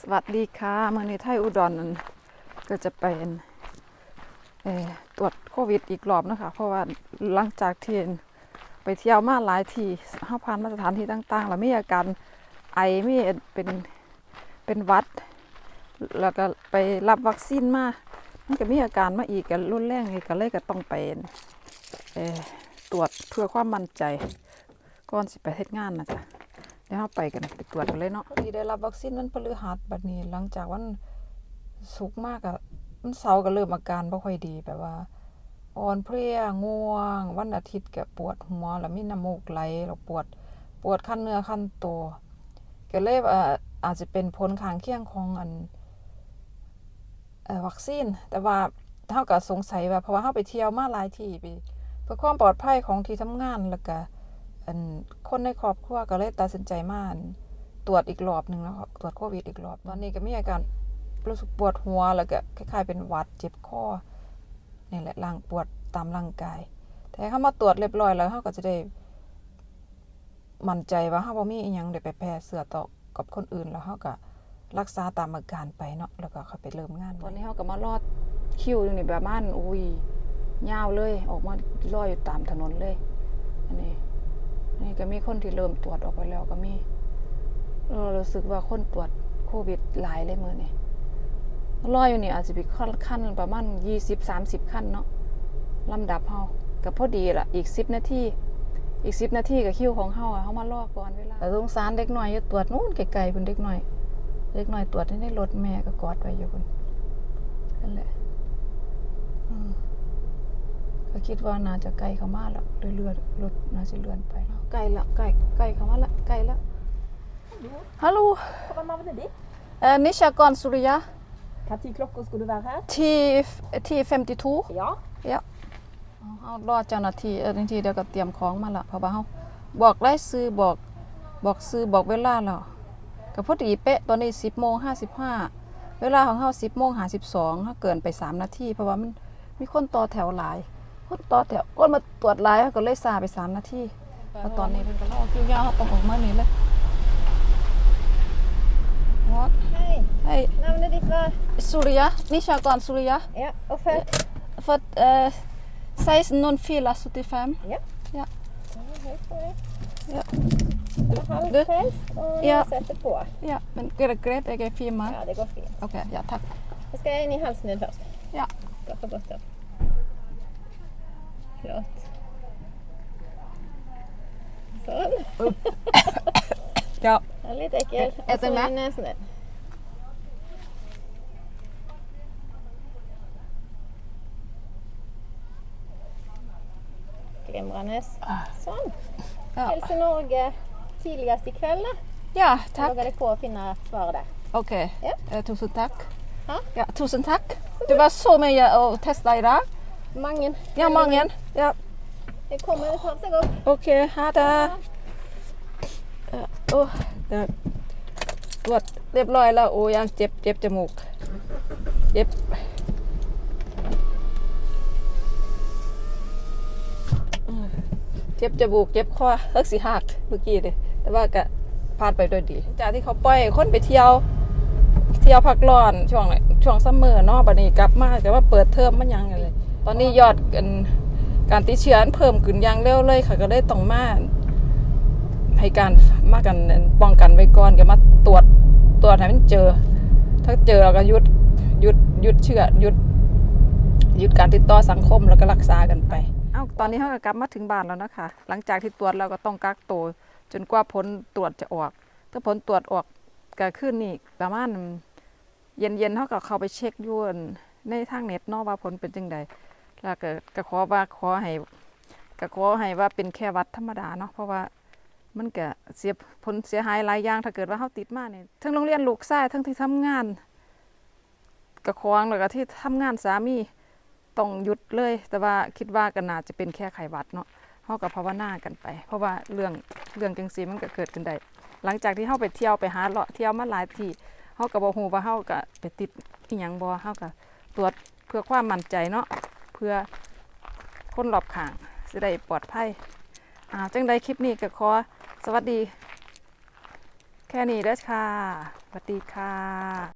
สวัสดีค่ะเมื่อนี้ไทยอุดรนั่นก็จะเป็นตรวจโควิดอีกรอบนะคะ เพราะว่าหลังจากที่ไปเที่ยวมาหลายที่ห้าพันมาตรฐานที่ต่างๆ แล้วมีอาการไอมีเป็นเป็นวัด แล้วก็ไปรับวัคซีนมามันก็มีอาการมาอีกกันรุนแรงอีกก็เลยก็ต้องไปตรวจเพื่อความมั่นใจก่อนสิไปเฮ็ดงานนะจ๊ะ ดี๋ยวเราไปกันไปตรวจกันเลยเนาะที่ได้รับวัคซีนวันพฤหัสบัดนี้ หลังจากวันสุกมากอะมันเสาร์ก็เริ่มอาการบ่ค่อยดีแบบว่าอ่อนเพลียง่วง วันอาทิตย์ก็ปวดหัวแล้วมีน้ำมูกไหลแล้วปวดปวดขั้นเนื้อขั้นตัวก็เลยอ่ออาจจะเป็นผลข้างเคียงของอันอวัคซีน แต่ว่าเฮาก็สงสัยว่าเพราะว่าเฮาไปเที่ยวมาหลายที่ไปเพื่อความปลอดภัยของที่ทำงานแล้วก็ อันคนในครอบครัวก็เลยตัดสินใจมาตรวจอีกรอบหนึ่งแล้วตรวจโควิดอีกรอบ ตอนนี้ก็มีอาการรู้สึกปวดหัวแล้วก็คล้ายๆเป็นหวัดเจ็บคอนี่แหละร่างปวดตามร่างกาย แต่เขามาตรวจเรียบร้อยแล้วเขาก็จะได้ มั่นใจว่าเขาบ่มีอีหยังได้ไปแพร่เสื้อต่อกับคนอื่นแล้วเขาก็รักษาตามอาการไปเนาะแล้วก็เขาไปเริ่มงานตอนนี้เขาก็มารอดคิวอยู่นี่ประมาณอุ้ยยาวเลย ออกมารออยู่ตามถนนเลย นี่ก็มีคนที่เริ่มตรวจออกไปแล้วก็มีเรารู้สึกว่าคนตรวจโควิดหลายเลยมือนี่รออยู่นี่อาจจะเป็นขั้นประมาณยี่สิบสามสิบขั้นเนาะลำดับเฮาก็พอดีละอีกสิบนาทีอีกสิบนาทีกับคิวของเฮาเฮามารอก่อนเวลาแต่สงสารเด็กหน่อยอยู่ตรวจนู่นไกลๆเพิ่นเด็กหน่อยเด็กหน่อยตรวจในรถแม่ก็กอดไว้อยู่เพิ่นนั่นแหละ ก็คิดว่าน่าจะใกล้เข้ามาแล้วเรื่อยๆรถน่าจะเลื่อนไปใกล้ละใกล้ใกล้เข้ามาละใกล้ละฮัลโหล Vad var det dit? เอ่อนิชากรสุริยะ Vilken klockor ska du vara här? ที่ที่52 Ja. เอารอเจ้าหน้าที่เออทันทีเดี๋ยวก็เตรียมของมาละเพราะว่าเฮาบอกไล่ซื้อบอกบอกซื้อบอกเวลาแล้วก็พอดีเป๊ะตอนนี้ 10โมง55 เวลาของเฮา10โมง52เฮาเกินไป 3 นาทีเพราะว่ามันมีคนต่อแถวหลาย คนต่อแถวคนมาตรวจหลายเฮาก็เลยซาไป3นาทีแล้วตอนนี้เพิ่นก็รอคิวยาวเฮาต้องออกมานี่เลย What? Hej, Hej, namnet ditt var? Surya, Nishakon Surya. Ja, och för? Fått eh, 16.04.75. Ja. Ja. Hej på dig. Ja. Halvtest och Ja. jag sätter på. Ja, men är det grejt? Jag är firma. Ja, det går fint. Okej, ja tack. Jag ska in i halsen nu först. Ja. Gott och gott Flott. Sånn. ja. Det er litt ekkel. Og så i nesen din. Glimrende. Sånn. Ja. Helse Norge tidligst i kveld, da. Ja, takk. Lager dere å finne svaret der. OK. Ja. Eh, tusen takk. Ha? Ja, tusen takk. Det var så mye å teste i dag. Mange. Ja, många. Ja, Det kommer, det tar seg opp. okej, ha det. Ja, åh, det ตรวจเรียบร้อยแล้ว โอ้ยังเจ็บเจ็บจมูก เจ็บเออเจ็บจมูกเจ็บคอเฮิกสิหักเมื่อกี้เลยแต่ว่าก็ผ่านไปโดยดี จากที่เขาปล่อยคนไปเที่ยว เที่ยวพักร้อนช่วงช่วงซัมเมอร์เนาะบัดนี้กลับมาแต่ว่าเปิดเทอมมันยังเลย ตอนนี้ยอดกันการติดเชื้อเพิ่มขึ้นอย่างเร็วเลยค่ะ ก็เลยต้องมาให้การมากันป้องกันไว้ก่อนก็มาตรวจตรวจให้มันเจอ ถ้าเจอเราก็ยุดยุดยุดเชื้อยุดยุดการติดต่อสังคมแล้วก็รักษากันไปเอ้าตอนนี้เขาก็กลับมาถึงบ้านแล้วนะคะ หลังจากที่ตรวจเราก็ต้องกักตัวจนกว่าผลตรวจจะออก ถ้าผลตรวจออกก็ขึ้นนี่ประมาณเย็นๆเขาก็เข้าไปเช็คยู่ในทางเน็ตนาะว่าผลเป็นจังใด แล้วก็ก็ขอว่าขอให้ก็ขอให้ว่าเป็นแค่วัดธรรมดาเนาะเพราะว่ามันก็เสียผลเสียหายหลายอย่างถ้าเกิดว่าเขาติดมาเนี่ยทั้งโรงเรียนลูกชายทั้งที่ทำงานกระควางแล้วก็ที่ทำงานสามีต้องหยุดเลย แต่ว่าคิดว่าก็น่าจะเป็นแค่ไขวัดเนาะเขากับภาวนากันไป เพราะว่าเรื่องเรื่องจังซีมันก็เกิดขึ้นได้หลังจากที่เขาไปเที่ยวไปหาเลาะเที่ยวมาหลายที่เขาก็บอกฮูว่าเขาก็ไปติดอีหยังบ่เขาก็ตรวจเพื่อความมั่นใจเนาะ พื่อคนรอบข้างจะได้ปลอดภัยอ่าจังใดคลิปนี้ก็ขอสวัสดี แค่นี้เด้อค่ะสวัสดีค่ะ